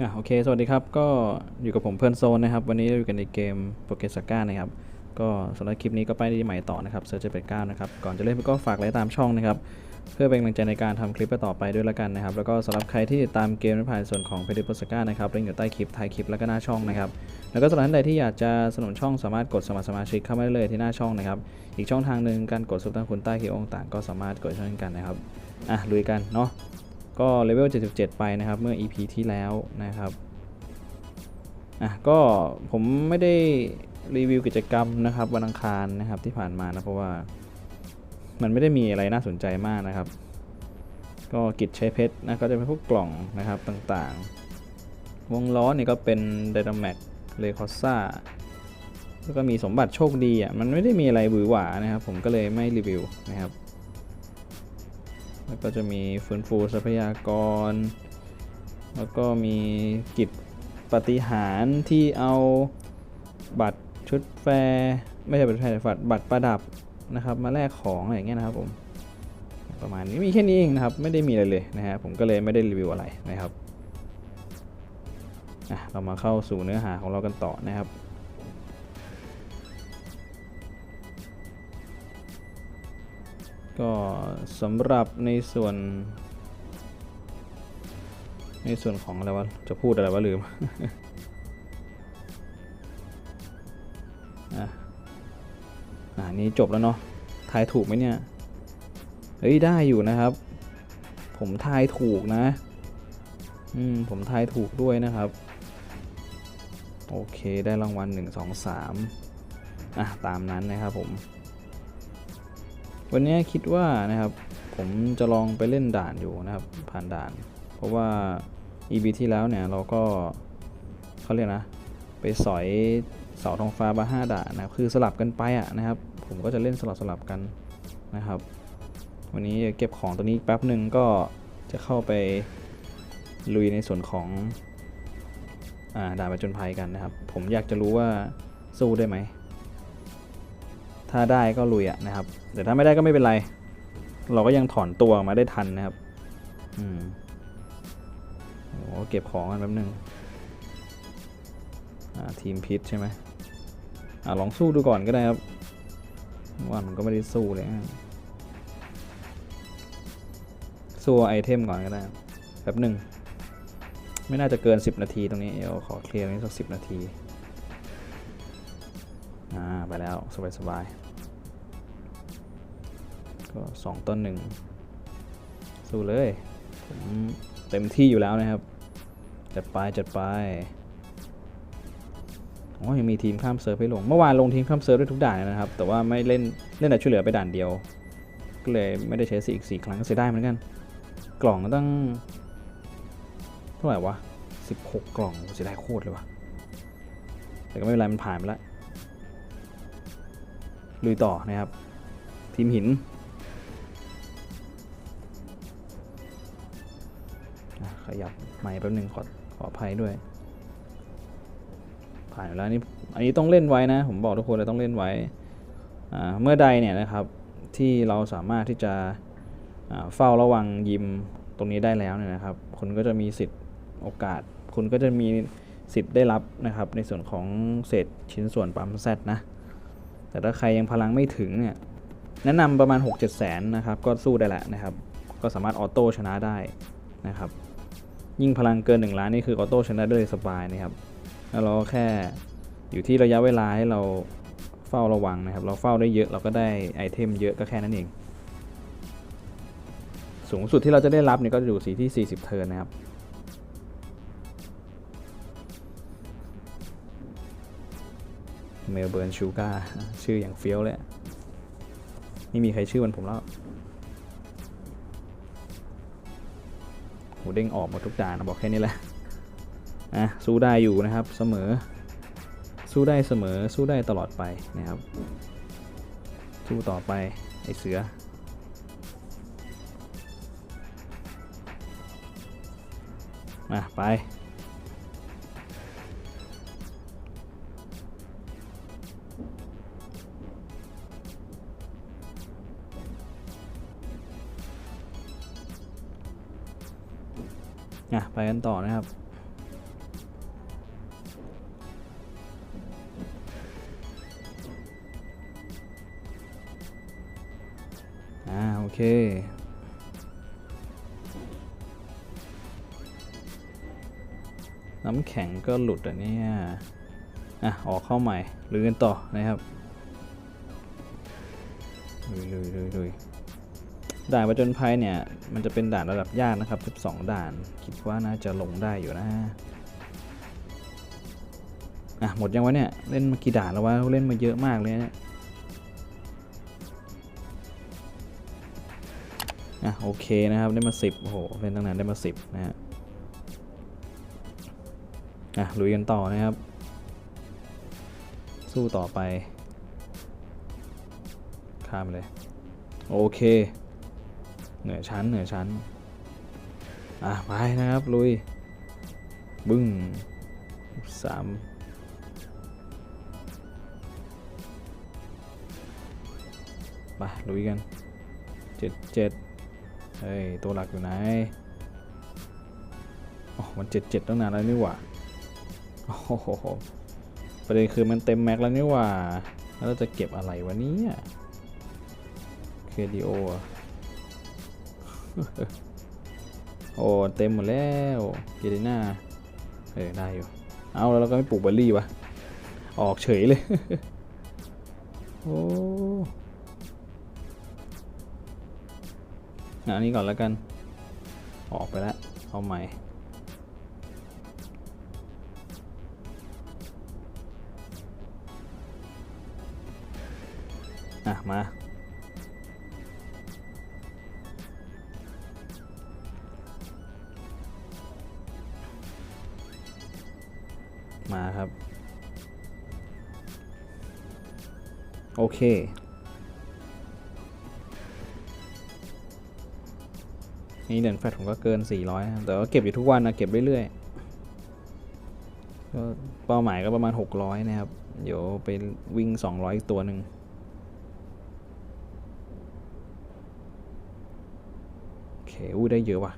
อะโอเค สวัสดีครับ ก็อยู่กับผมเพื่อนโซนนะครับ วันนี้เราอยู่กันในเกมโปเกสก้านะครับ ก็สำหรับคลิปนี้ก็ไปที่ใหม่ต่อนะครับเซอร์เจเป็ดก้านะครับ ก่อนจะเล่นก็ฝากไลค์ตามช่องนะครับ เพื่อเป็นกำลังใจในการทำคลิปต่อไปด้วยละกันนะครับ แล้วก็สำหรับใครที่ติดตามเกมในผ่านส่วนของเพจโปสก้านะครับลิงก์อยู่ใต้คลิปท้ายคลิปแล้วก็หน้าช่องนะครับ แล้วก็สำหรับท่านใดที่อยากจะสนับสนุนช่องสามารถกดสมัครสมาชิกเข้ามาได้เลยที่หน้าช่องนะครับ อีกช่องทางหนึ่งการกดซุปตั้งคุณใต้คลิปองต่างก็สามารถกดช่วยกันนะครับ อะลุยกันเนาะ ก็เลเวล 77 ไปนะครับเมื่อ EP ที่แล้วนะครับอะก็ผมไม่ได้รีวิวกิจกรรมนะครับวันอังคารนะครับที่ผ่านมานะเพราะว่ามันไม่ได้มีอะไรน่าสนใจมากนะครับ ก็กิจใช้เพชรนะก็จะเป็นพวกกล่องนะครับต่างๆ วงล้อนี่ก็เป็นไดนาแม็กเลคอซ่าแล้วก็มีสมบัติโชคดีอะมันไม่ได้มีอะไรหวือหวานะครับ ผมก็เลยไม่รีวิวนะครับ แล้วก็จะมีฟื้นฟูทรัพยากร แล้วก็มีกิจปฏิหารที่เอาบัตรชุดแฟร์ไม่ใช่บัตรแฟร์บัตรบัตรประดับนะครับ มาแลกของอะไรอย่างเงี้ยนะครับผมประมาณนี้มีแค่นี้เองนะครับ ไม่ได้มีอะไรเลยนะฮะผมก็เลยไม่ได้รีวิวอะไรนะครับเรามาเข้าสู่เนื้อหาของเรากันต่อนะครับ ก็สำหรับในส่วน ในส่วนของอะไรวะ จะพูดอะไรวะลืมอะอ่านี้จบแล้วเนาะ ทายถูกไหมเนี่ย เฮ้ย ได้อยู่นะครับ ผมทายถูกนะ อืม ผมทายถูกด้วยนะครับ โอเค ได้รางวัล 1 2 3อะ ตามนั้นนะครับผม วันนี้คิดว่านะครับผมจะลองไปเล่นด่านอยู่นะครับ ผ่านด่าน เพราะว่า EB ที่แล้วเนี่ยเราก็เขาเรียกนะ ไปสอยเสาทองฟ้าบาห้าด่านนะครับคือสลับกันไปอะนะครับ ผมก็จะเล่นสลับสลับกันนะครับ วันนี้เก็บของตัวนี้แป๊บหนึ่งก็จะเข้าไปลุยในส่วนของอด่านประจนภัยกันนะครับ ผมอยากจะรู้ว่าสู้ได้ไหม ถ้าได้ก็ลุยอะนะครับ แต่ถ้าไม่ได้ก็ไม่เป็นไร เราก็ยังถอนตัวออกมาได้ทันนะครับ อืมโอ้เก็บของกันแป๊บนึงอ่าทีมพิษใช่ไหมอ่าลองสู้ดูก่อนก็ได้ครับว่ามันก็ไม่ได้สู้เลยสู้ไอเทมก่อนก็ได้ครับแป๊บหนึ่ง ไม่น่าจะเกิน 10 นาทีตรงนี้ เดี๋ยวขอเคลียร์ตรงนี้สักสินาที อ่าไปแล้วสบายๆก็สองต้นหนึ่งสู้เลยผมเต็มที่อยู่แล้วนะครับจัดไปจัดไปอ๋อยังมีทีมข้ามเซิร์ฟให้ลง เมื่อวานลงทีมข้ามเซิร์ฟได้ทุกด่านนะครับ แต่ว่าไม่เล่นเล่นแต่ช่วยเหลือไปด่านเดียว ก็เลยไม่ได้ใช้สีอีกสี่ครั้งเสียไดายเหมือนกัน กล่องก็ตั้งเท่าไหร่วะ16 กล่องเสียไดายโคตรเลยวะแต่ก็ไม่เป็นไรมันผ่านไปแล้ว ลุยต่อนะครับ ทีมหินขยับไม้แป๊บนึงขอขออภัยด้วย ผ่านแล้วนี่อันนี้ต้องเล่นไว้นะ ผมบอกทุกคนเลยต้องเล่นไว้เมื่อใดเนี่ยนะครับที่เราสามารถที่จะเฝ้าระวังยิมตรงนี้ได้แล้วเนี่ยนะครับคุณก็จะมีสิทธิ์โอกาส คุณก็จะมีสิทธิ์ได้รับนะครับในส่วนของเศษชิ้นส่วนปั๊มแซดนะ แต่ถ้าใครยังพลังไม่ถึงเนี่ยแนะนำประมาณ 6 7แสนนะครับ ก็สู้ได้แหละนะครับ ก็สามารถออโต้ชนะได้นะครับ ยิ่งพลังเกิน 1 ล้านนี่คือออโต้ชนะได้เลยสบายนะครับ แล้วเราแค่อยู่ที่ระยะเวลาให้เราเฝ้าระวังนะครับ เราเฝ้าได้เยอะเราก็ได้ไอเทมเยอะก็แค่นั้นเอง สูงสุดที่เราจะได้รับเนี่ยก็อยู่สีที่ 40 เทิร์นนะครับ เมลเบิร์นชูการ์ชื่ออย่างเฟี้ยวเลยอะไม่มีใครชื่อมันผมแล้วโหเด้งออกหมดทุกด่านนะบอกแค่นี้แหละอะสู้ได้อยู่นะครับเสมอ สู้ได้เสมอสู้ได้ตลอดไปนะครับ สู้ต่อไปไอเสือมาไป ไปกันต่อนะครับ อ่า โอเคน้ำแข็งก็หลุดอะเนี่ย อะ ออกเข้าใหม่ หรือกันต่อนะครับลุยลุยลุยลุย ด่านประจนภัยเนี่ย มันจะเป็นด่านระดับยากนะครับ 12 ด่าน คิดว่าน่าจะลงได้อยู่นะอะหมดยังวะเนี่ย เล่นมากี่ด่านแล้ววะ เล่นมาเยอะมากเลยเนี่ยอะโอเคนะครับได้มา 10 โอ้โห เล่นตั้งนานได้มา 10 นะฮะอะลุยกันต่อนะครับ สู้ต่อไป ข้ามเลย โอเค เหนือชั้นเหนือชั้น อะ ไปนะครับ ลุย บึ้งสามไปลุยกันเจ็ดเจ็ดเฮ้ย ตัวหลักอยู่ไหนอ๋อมันเจ็ดเจ็ดตั้งนานแล้วนี่หว่าโอ้โหประเด็นคือมันเต็มแม็กแล้วนี่หว่า แล้วจะเก็บอะไรวะเนี่ยเคดีโอ โอ้เต็มหมดแล้วเกเรน่าเออได้อยู่ เอาแล้วเราก็ไม่ปลูกเบอร์รี่วะออกเฉยเลย โอ้อันนี้ก่อนแล้วกัน ออกไปแล้ว เอาใหม่ อะ มา เคนี่เด่นแฟตผมก็เกิน 400 แต่ว่าเก็บอยู่ทุกวันนะ เก็บเรื่อยๆก็เป้าหมายก็ประมาณ 600 นะครับ เดี๋ยวไปวิ่ง 200 อีกตัวหนึ่งโอเคอู้ได้เยอะว่ะ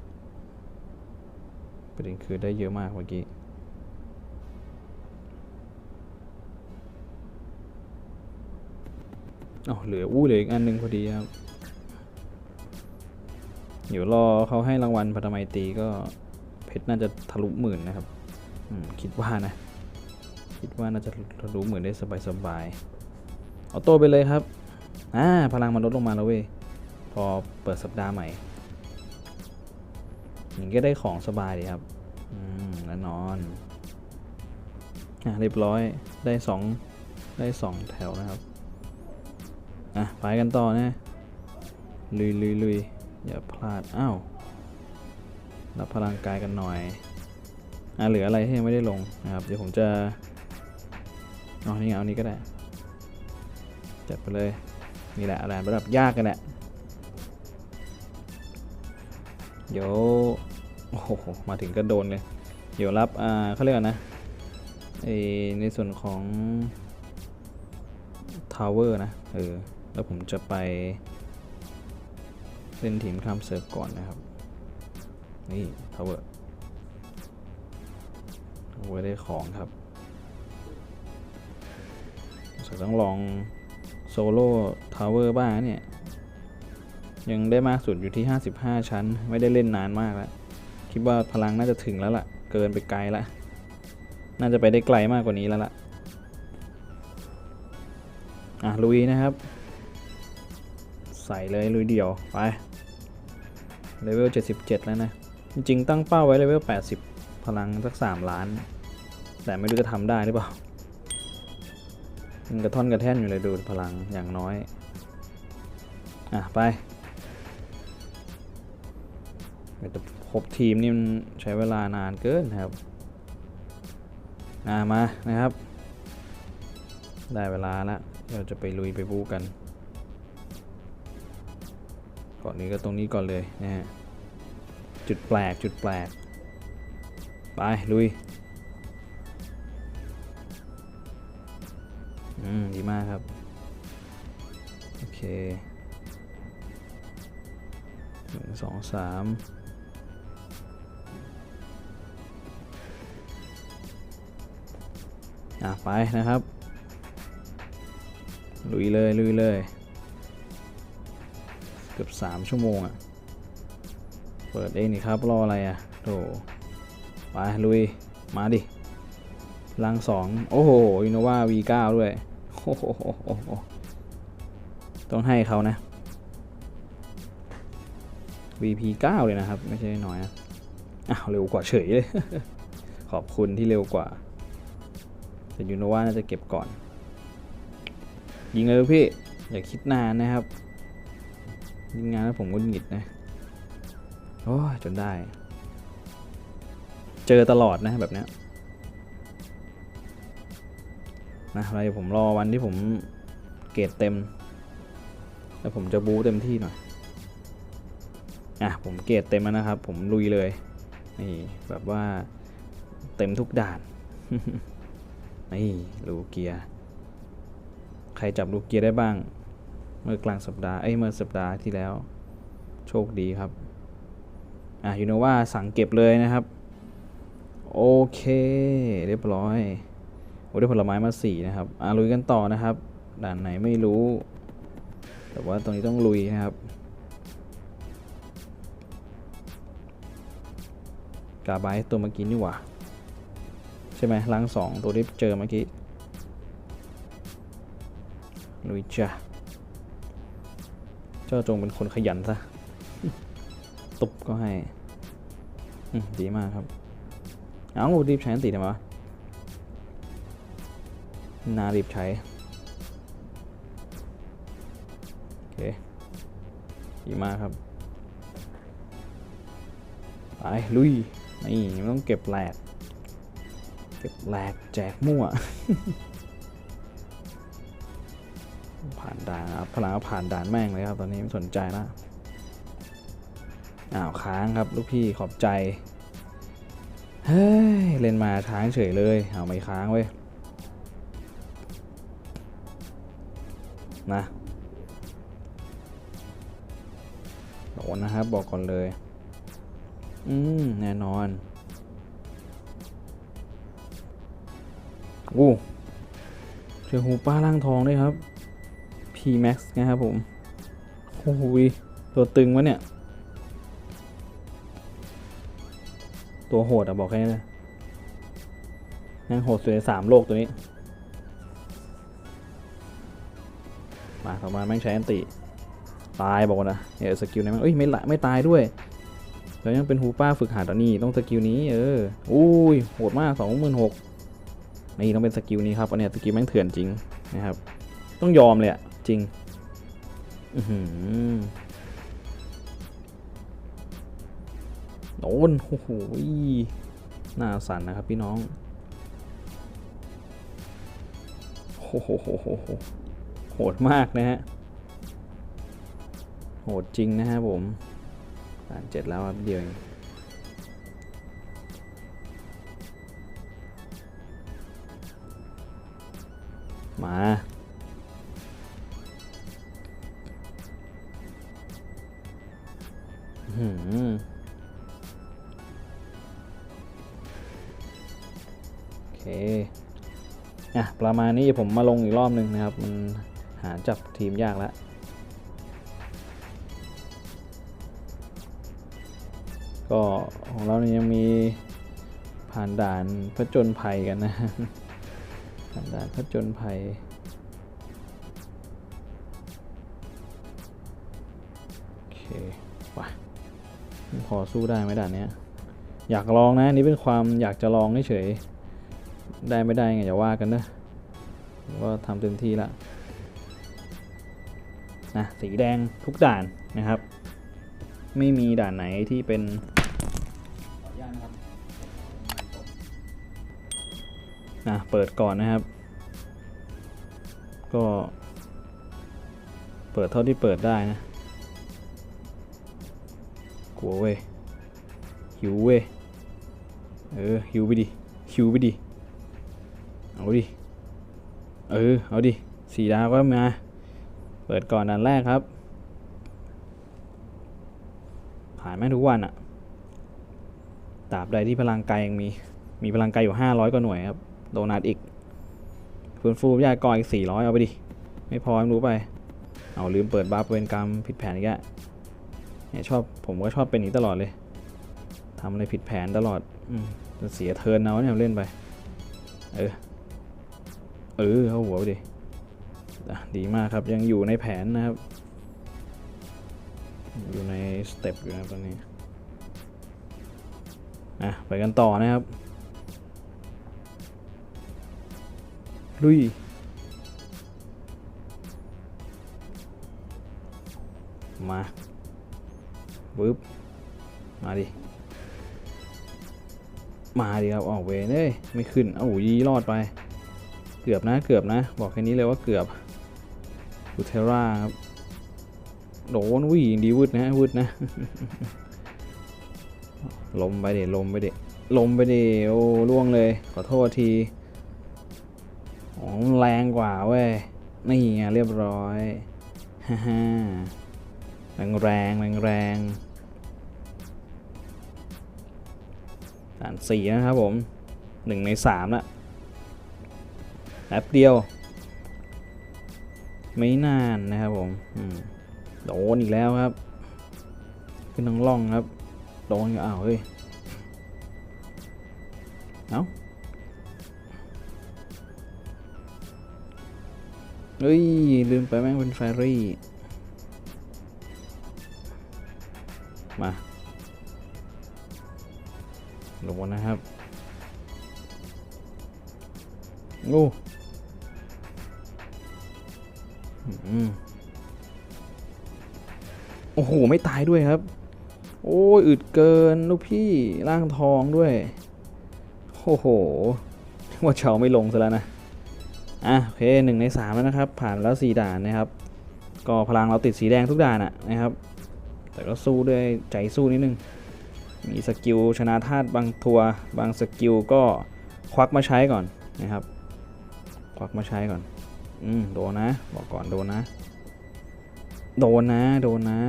ประเด็นคือได้เยอะมากเมื่อกี้ อ๋อเหลืออู้เหลืออีกอันหนึ่งพอดีครับเดี๋ยวรอเขาให้รางวัลพัฒไมตีก็เพชรน่าจะทะลุหมื่นนะครับอคิดว่านะ คิดว่าน่าจะทะลุหมื่นได้สบายๆเอาโต้ไปเลยครับอ่าพลังมันลดลงมาแล้วเว้ยพอเปิดสัปดาห์ใหม่อย่างก็ได้ของสบายดีครับ อืมแน่นอน อะเรียบร้อย ได้สองได้สองแถวนะครับ อะไปกันต่อนะ ลุยลุยลุยอย่าพลาด อ้าว รับพลังกายกันหน่อย อะเหลืออะไรที่ยังไม่ได้ลงนะครับ เดี๋ยวผมจะเอานี่เอานี้ก็ได้ จัดไปเลย นี่แหละอะไรระดับยากกันแหละ เดี๋ยว โอ้โห มาถึงก็โดนเลย เดี๋ยวรับ อ่าเขาเรียกนะไอในส่วนของทาวเวอร์นะ เออ แล้วผมจะไปเล่นทีมข้ามเซิร์ฟก่อนนะครับ นี่ทาวเวอร์ทาวเวอร์ได้ของครับจะต้องลองโซโล่ทาวเวอร์บ้างเนี่ย ยังได้มากสุดอยู่ที่ 55 ชั้น ไม่ได้เล่นนานมากแล้ว คิดว่าพลังน่าจะถึงแล้วล่ะ เกินไปไกลล้วน่าจะไปได้ไกลมากกว่านี้แล้วล่ะ อะลุยนะครับ ใส่เลยลุยเดี่ยว ไป เลเวล 77 แล้วนะ จริงๆตั้งเป้าไว้เลเวล 80 พลังสัก 3 ล้าน แต่ไม่รู้จะทำได้หรือเปล่ามันกระท่อนกระแท่นอยู่เลยดูพลังอย่างน้อย อะ ไปแต่ครบทีมนี่มันใช้เวลานานเกินครับอะมานะครับ ได้เวลาแล้วเราจะไปลุยไปบู๊กัน ก่อนนี้ก็ตรงนี้ก่อนเลยนะฮะจุดแปลกจุดแปลกไปลุยอืมดีมากครับโอเคหนึ่งสองสามอะไปนะครับ ลุยเลยลุยเลย กกือบสามชั่วโมงอะเปิดเองนี่ครับ รออะไรอะโถไปลุย มาดิลังสองโอ้โหอินโนวา V9 ด้วยโอ้โหต้องให้เขานะ VP9 เลยนะครับ ไม่ใช่น้อยนะอ้าวเร็วกว่าเฉยเลย ขอบคุณที่เร็วกว่า แต่ยูโนวาน่าจะเก็บก่อน ยิงเลยพี่ อย่าคิดนานนะครับ ยิงงานแล้วผมก็หงิดนะ โอ้ยจนได้ เจอตลอดนะแบบเนี้ยนะอะไรผมรอวันที่ผมเกรดเต็ม แล้วผมจะบูเต็มที่หน่อย อะ ผมเกรดเต็มแล้วนะครับ ผมลุยเลย นี่แบบว่าเต็มทุกด่าน นี่ลูเกียร์ใครจับลูกเกียร์ได้บ้าง เมื่อกลางสัปดาห์เอ้ยเมื่อสัปดาห์ที่แล้ว โชคดีครับ อะยูโนว่าสั่งเก็บเลยนะครับ โอเคเรียบร้อยโอ้ได้ผลไม้มาสี่นะครับอะลุยกันต่อนะครับ ด่านไหนไม่รู้ แต่ว่าตรงนี้ต้องลุยนะครับกาบายตัวเมื่อกี้นี่หว่าใช่ไหมลังสองตัวที่เจอเมื่อกี้ลุยจ้ะ เจ้าจงเป็นคนขยันซะตุบก็ให้ดีมากครับ เอ้ารีบใช้อันติทำไมนารีบใช้ โอเค ดีมากครับ ไป ลุย นี่มันต้องเก็บแหลก เก็บแหลกแจกมั่ว ผ่านด่านครับพลังก็ผ่านด่านแม่งเลยครับ ตอนนี้ไม่สนใจละอ้าวค้างครับลูกพี่ขอบใจ เฮ้ย เล่นมาค้างเฉยเลยเอาไม่ค้างเว้ยนะโดนนะครับบอกก่อนเลย อืม แน่นอนโอ้เจอหูป้าล่างทองด้วยครับ P-Max นะครับผมโอ้โหยตัวตึงวะเนี่ย ตัวโหดอะบอกแค่นี้เลยยังโหดสุดในสามโลกตัวนี้ มาต่อมาแม่งใช้อันติ ตายบอกนะเดี๋ยสกิลนี้มันเอ้ยไม่ละไม่ตายด้วยแล้วยังเป็นฮูป้าฝึกหัดอันนี้ต้องสกิลนี้เอออุ้ยโหดมากสองหมื่นหกนี่ต้องเป็นสกิลนี้ครับอันนี้สกิลแม่งเถื่อนจริงนะครับ ต้องยอมเลยอะ ริงอือหือโดนโอ้โหหน้าสั่นนะครับพี่น้องโอ้โหโหโหโหโหดมากนะฮะ โหดจริงนะฮะผมด่านเจ็ดแล้วครับเดียวเองมา โอเคอะประมาณนี้ผมมาลงอีกรอบหนึ่งนะครับ มันหาจับทีมยากแล้วก็ของเราเนี่ยยังมีผ่านด่านผจญภัยกันนะผ่านด่านผจญภัยโอเค พอสู้ได้ไหมด่านเนี้ย อยากลองนะนี่เป็นความอยากจะลองเฉยๆได้ไม่ได้ไงอย่าว่ากันนะผมก็ทำเต็มที่ละนะสีแดงทุกด่านนะครับ ไม่มีด่านไหนที่เป็นอะเปิดก่อนนะครับ ก็ เปิดเท่าที่เปิดได้นะ กลัวเว้ยหิวเว้ยเออหิวไปดิหิวไปดิเอาดิเออเอาดิสีดาวก็มาเปิดก่อนด่านแรกครับ ผ่านแม่ทุกวันอะตราบใดที่พลังกายยังมีมีพลังกายอยู่ 500 กว่าหน่วยครับโดนัทอีกฟื้นฟูยากรอีก400 เอาไปดิ ไม่พอไม่รู้ไป เอาลืมเปิดบัฟเวนกรรมผิดแผนอีกแล้ว เนี่ยชอบผมก็ชอบเป็นอย่างนี้ตลอดเลยทำอะไรผิดแผนตลอดอืมจะเสียเทิร์นเอาเนี่ยเล่นไป เออ เออเข้าหัวไปดิดีมากครับยังอยู่ในแผนนะครับ อยู่ในสเต็ปอยู่นะครับตอนนี้อะไปกันต่อนะครับ ลุยมา ปึ๊บมาดิ มาดิครับ ออกเวรเอ้ย ไม่ขึ้น เอ้ายีรอดไป เกือบนะ เกือบนะ บอกแค่นี้เลยว่าเกือบอุเทราครับ โดนวิ่งดีวืดนะวืดนะ ลมไปเดลมไปเดลมไปเดโอ้ล่วงเลย ขอโทษทีอ๋อมันแรงกว่าเว้ย นี่ไงเรียบร้อยฮ่า แรงแรงแรงแรงด่านสี่นะครับผมหนึ่งในสามละแป๊บเดียว ไม่นานนะครับผมอืมโดนอีกแล้วครับ ขึ้นน้องล่องครับ โดนก็อ้าวเฮ้ย เอ้าเฮ้ย ลืมไปแม่งเป็นแฟรี่ โอ้อืมโอ้โห ไม่ตายด้วยครับ โอ้ยอึดเกิน ลูกพี่ร่างทองด้วย โอ้โห ว่าเฉาไม่ลงซะแล้วนะ อะ โอเคหนึ่งในสามแล้วนะครับ ผ่านแล้วสี่ด่านนะครับ ก็พลังเราติดสีแดงทุกด่านอะนะครับ แต่ก็สู้ด้วยใจสู้นิดนึง มีสกิลชนะธาตุบางทัว บางสกิลก็ควักมาใช้ก่อนนะครับ วักมาใช้ก่อน อืม โดนนะ บอกก่อนโดนนะ โดนนะ โดนนะ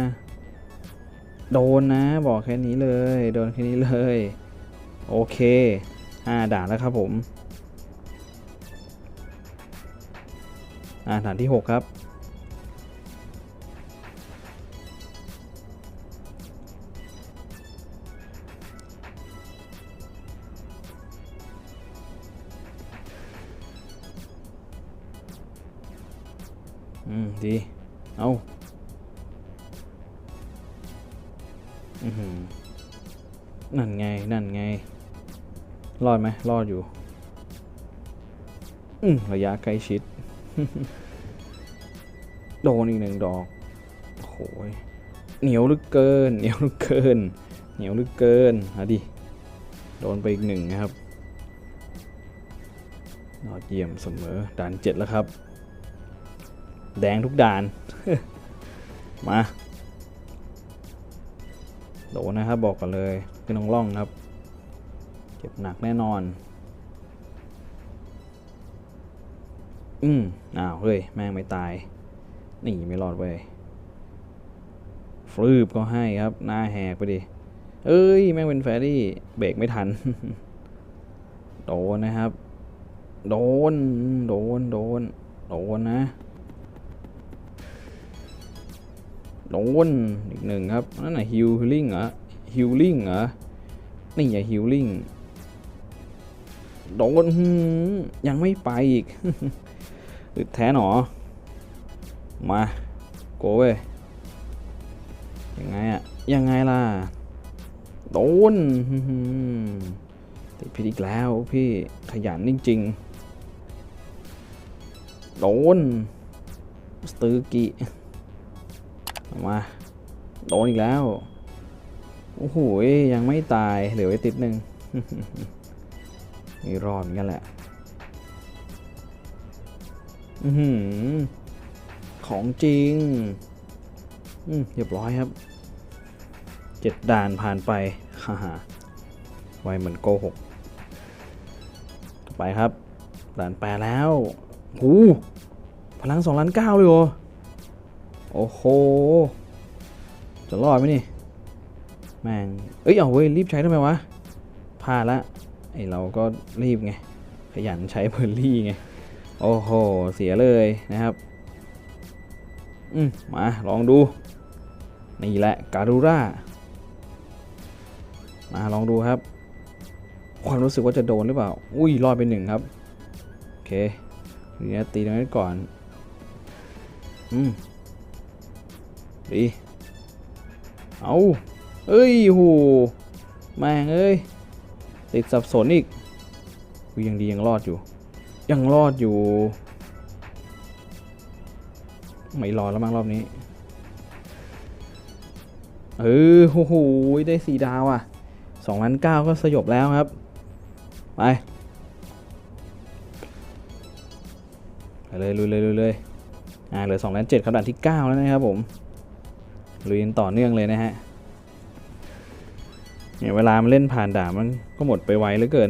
โดนนะ บอกแค่นี้เลย โดนแค่นี้เลย โอเค อ่า ด่านแล้วครับผม อ่า ด่านที่ 6 ครับ ดี เอาอือหือนั่นไง นั่นไง รอดไหมรอดอยู่ อืมระยะใกล้ชิด โดนอีกหนึ่งดอกโอ้โหยเหนียวลึกเกิน เหนียวลึกเกิน เหนียวลึกเกินเอาดิ โดนไปอีกหนึ่งนะครับยอดเยี่ยมเสมอด่านเจ็ดแล้วครับ แดงทุกด่าน มา โดนนะครับ บอกกันเลยขึ้นน้องล่องครับ เจ็บหนักแน่นอน อืมอ้าวเฮ้ย แม่งไม่ตายหนีไม่รอดเว้ยฟลืบก็ให้ครับ หน้าแหกไปดิ เอ้ย แม่งเป็นแฟรี่ เบรกไม่ทัน โดนนะครับ โดน โดน โดน โดนนะ โดนอีกหนึ่งครับ นั่นน่ะฮิลลิ่งเหรอฮิลลิ่งเหรอนี่อย่าฮิลลิ่งโดนยังไม่ไปอีกอึดแท้หนอ มาโกเว้ยยังไงอะยังไงล่ะ โดนติดพิษอีกแล้วพี่ขยันจริงๆโดนสตือกิ มาโดนอีกแล้ว โอ้โหยังไม่ตายเหลือไว้ติดหนึ่งนี่รอดเหมือนกันแหละ อือของจริง อืมเรียบร้อยครับ เจ็ดด่านผ่านไปฮ่าฮ่าไวเหมือนโกหกไปครับด่านแปดแล้วหูพลังสองล้านเก้าเลยเหรอ โอ้โห จะรอดไหมนี่ แม่ง เอ้ย เอาเว้ย รีบใช้ทำไมวะพลาดละ ไอเราก็รีบไง ขยันใช้เพอร์ลี่ไง โอ้โห เสียเลยนะครับ อืมมา ลองดู นี่แหละ การูรามาลองดูครับ ความรู้สึกว่าจะโดนหรือเปล่า อุ้ย รอดไปหนึ่งครับ โอเคเดี๋ยวตีตรงนี้ก่อน อืม ดีเอาเอ้ยโหแม่งเอ้ยติดสับสนอีกอุ๊ยยังดียังรอดอยู่ ยังรอดอยู่ ไม่รอดแล้วมั้งรอบนี้ เออโอ้โหได้สี่ดาวอะสองล้านเก้าก็สยบแล้วครับ ไปไปเลยลุยเลยลุยเลยอ่าเหลือสองล้านเจ็ดครับด่านที่เก้าแล้วนะครับผม ลุยกันต่อเนื่องเลยนะฮะเนี่ยเวลามันเล่นผ่านด่านมันก็หมดไปไวเหลือเกิน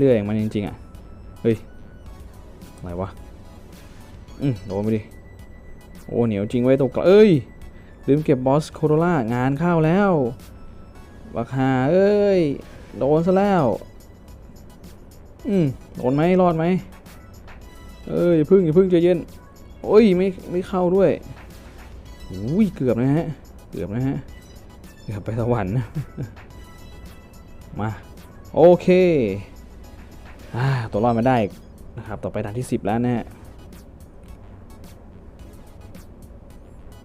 เรื่อยๆมันจริงๆอะ เฮ้ย อะไรวะ อืมโดนไปดิ โอ้เหนียวจริงไว้ยตกกเอ้ย ลืมเก็บบอสโคโรล่างานเข้าแล้วบักฮาเอ้ย โดนซะแล้ว อืมโดนไหมรอดไหมเอ้ยพึ่งอย่าพึ่งใจเย็น โอ้ยไม่ไม่เข้าด้วย อุ้ยเกือบนะฮะ เกือบนะฮะ เกือบไปสวรรค์นะ มา โอเคอ่าตัวรอดมาได้นะครับ ต่อไปด่านที่ 10 แล้วนะฮะ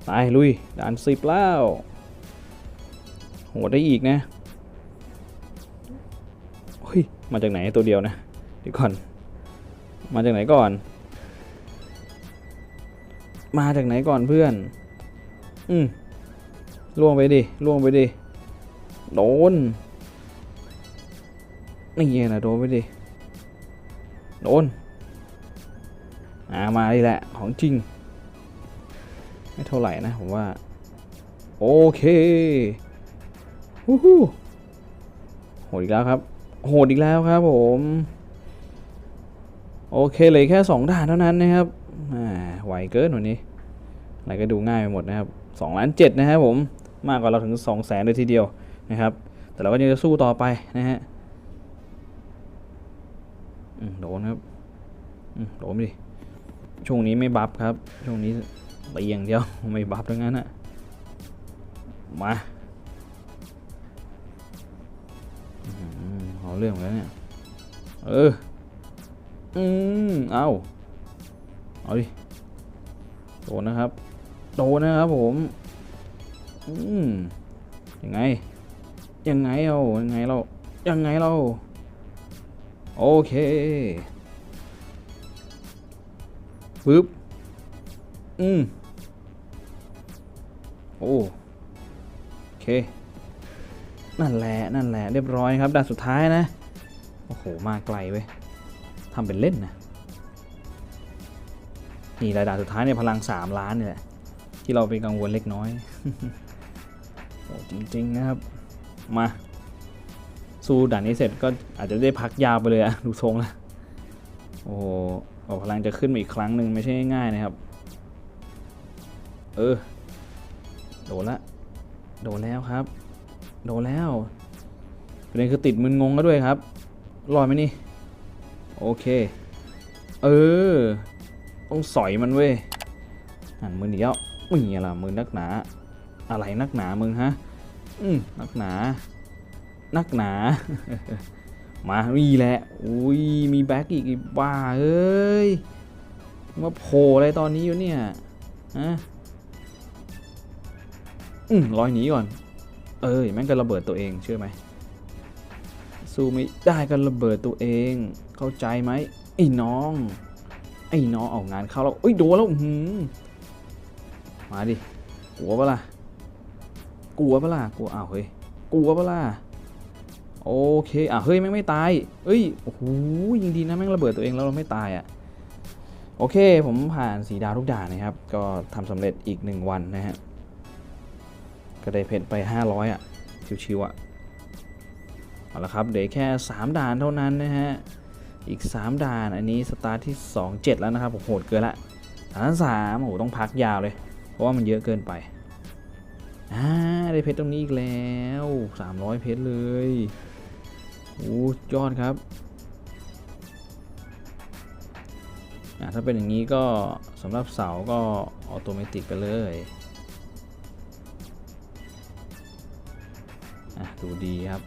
ไปลุย ด่านสิบแล้ว โหได้อีกนะ เฮ้ย มาจากไหนตัวเดียวนะ เดี๋ยวก่อน มาจากไหนก่อน มาจากไหนก่อนเพื่อน อืมล่วงไปดิล่วงไปดิโดนนี่ไงนะโดนไปดิโดนอ่ามาดีแหละของจริง ไม่เท่าไหร่นะผมว่า โอเคฮู้ฮู้โหดอีกแล้วครับ โหดอีกแล้วครับผม โอเคเลยแค่ 2 ด่านเท่านั้นนะครับอ่าไหวเกินวันนี้ อะไรก็ดูง่ายไปหมดนะครับ 2ล้าน7นะครับผมมากกว่าเราถึง 2 0 0แสนเลยทีเดียวนะครับ แต่เราก็ยังจะสู้ต่อไปนะฮะโดนครับโดนไปดิช่วงนี้ไม่บัฟครับ ช่วงนี้ตีอย่างเดียวไม่บัฟทั้งนั้นอะมาอื้อเอาเรื่องแล้วเนี่ยเอออืมเอาเอาดิโดนนะครับ โดนนะครับผม อืมยังไง ยังไงเอายังไงเรา ยังไงเรา โอเคปึ๊บ อืม โอ้โอเค นั่นแหละ นั่นแหละ เรียบร้อยครับด่านสุดท้ายนะ โอ้โห มาไกลเว้ยทำเป็นเล่นนะ นี่รายด่านสุดท้ายเนี่ยพลัง 3 ล้านเนี่ยแหละ ที่เราเป็นกังวลเล็กน้อยโอ้จริงๆนะครับ มา สู้ด่านนี้เสร็จก็อาจจะได้พักยาวไปเลยอะดูทรงล้วโอ้โหออกพลังจะขึ้นมาอีกครั้งหนึ่งไม่ใช่ง่ายๆนะครับ เออ โดนละ โดนแล้วครับ โดนแล้วประเด็นคือติดมึนงงก็ด้วยครับรอดไหมนี่ โอเค เออ ต้องสอยมันเว้ยหันมือหนีแล้ว มึงอะไรมือนักหนา อะไรนักหนามึงฮะ อืมนักหนา นักหนา มานี่แหละอุ้ยมีแบ็กอีกบ้าเอ้ยมาโผล่อะไรตอนนี้อยู่เนี่ยฮะอืมลอยหนีก่อน เอ้ยแม่งก็ระเบิดตัวเองเชื่อไหมสู้ไม่ได้ก็ระเบิดตัวเอง เข้าใจไหมไอ้น้อง ไอ้น้องออกงานเข้าแล้วเอ้ยโดนแล้วอื้อหือ มาดิ กลัวปะล่ะ กลัวปะล่ะ กลัวอ้าวเฮ้ย กลัวปะล่ะ โอเค อะเฮ้ยแม่งไม่ตาย เอ้ย โอ้โหยิงดีนะแม่งระเบิดตัวเองแล้วเราไม่ตายอะ โอเค ผมผ่านสีดาวทุกด่านนะครับ ก็ทำสำเร็จอีก 1 วันนะฮะ ก็ได้เพชรไป 500 อะ ชิวๆอะ เอาละครับเดี๋ยวแค่ 3 ด่านเท่านั้นนะฮะ อีก 3 ด่าน อันนี้สตาร์ทที่ 2 7 แล้วนะครับผมโหดเกินละด่านสามโอ้โหต้องพักยาวเลย เพราะว่ามันเยอะเกินไปอ่าได้เพชรตรงนี้อีกแล้ว 300 เพชรเลยโอ้ยอดครับถ้าเป็นอย่างนี้ก็สำหรับเสาก็ออโตเมติกไปเลยอะดูดีครับ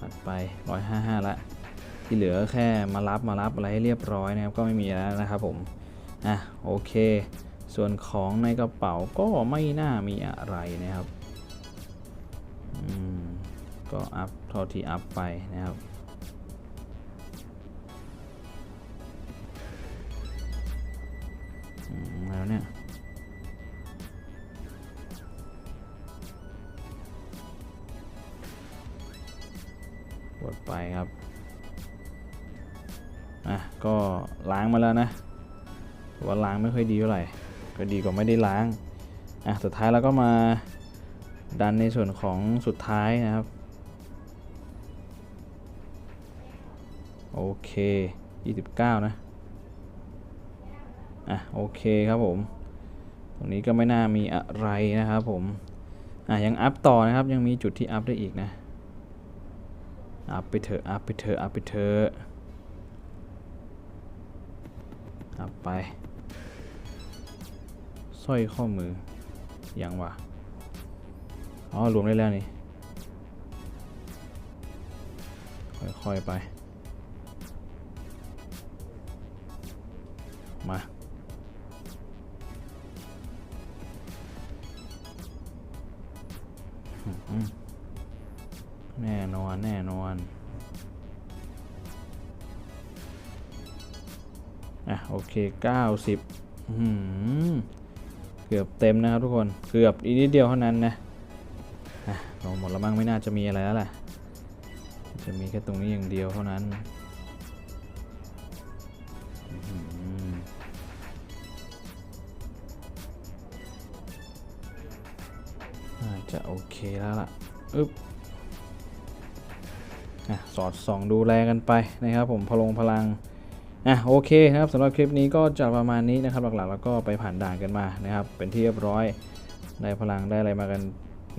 ตัดไป 155 ละ ที่เหลือแค่มารับมารับอะไรให้เรียบร้อยนะครับ ก็ไม่มีแล้วนะครับผม อะ โอเค ส่วนของในกระเป๋าก็ไม่น่ามีอะไรนะครับอืมก็อัพเท่าที่อัพไปนะครับ แล้วเนี่ย กดไปครับ อะ ก็ล้างมาแล้วนะว่าล้างไม่ค่อยดีเท่าไหร่ ก็ดีกว่าไม่ได้ล้างอะสุดท้ายเราก็มาดันในส่วนของสุดท้ายนะครับ โอเค 29 นะ อะ โอเคครับผม ตรงนี้ก็ไม่น่ามีอะไรนะครับผม อะ ยังอัพต่อนะครับ ยังมีจุดที่อัพได้อีกนะ อัพไปเถอะ อัพไปเถอะ อัพไปเถอะ อัพไป ร้อยข้อมือยังวะอ๋อรวมได้แล้วนี่ ค่อยๆไป มาแน่นอน แน่นอนอะโอเค 90อืม เกือบเต็มนะครับทุกคนเกือบอีกนิดเดียวเท่านั้นนะอะเราหมดแล้วมั้งไม่น่าจะมีอะไรแล้วแหละจะมีแค่ตรงนี้อย่างเดียวเท่านั้นน่าจะโอเคแล้วล่ะอึ๊บอะสอดส่องดูแลกันไปนะครับผมพลงพลัง อะโอเคนะครับสำหรับคลิปนี้ก็จะประมาณนี้นะครับหลักๆ แล้วก็ไปผ่านด่านกันมานะครับ เป็นที่เรียบร้อยได้พลังได้อะไรมากัน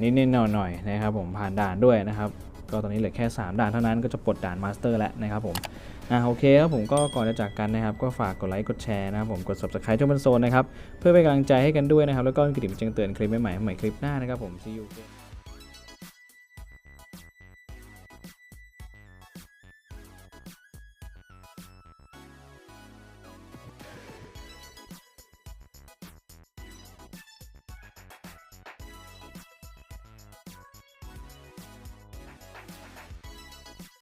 นิดๆหน่อยๆนะครับ ผมผ่านด่านด้วยนะครับ ก็ตอนนี้เหลือแค่ 3 ด่านเท่านั้นก็จะปลดด่านมาสเตอร์แล้วนะครับผมอะโอเคครับผมก็ก่อนจะจากกันนะครับ ก็ฝากกดไลค์กดแชร์นะครับผมกด subscribe ช่องบันโซนนะครับ เพื่อเป็นกำลังใจให้กันด้วยนะครับ แล้วก็กระดิ่งแจ้งเตือนคลิปใหม่ๆใหม่คลิปหน้านะครับผม see you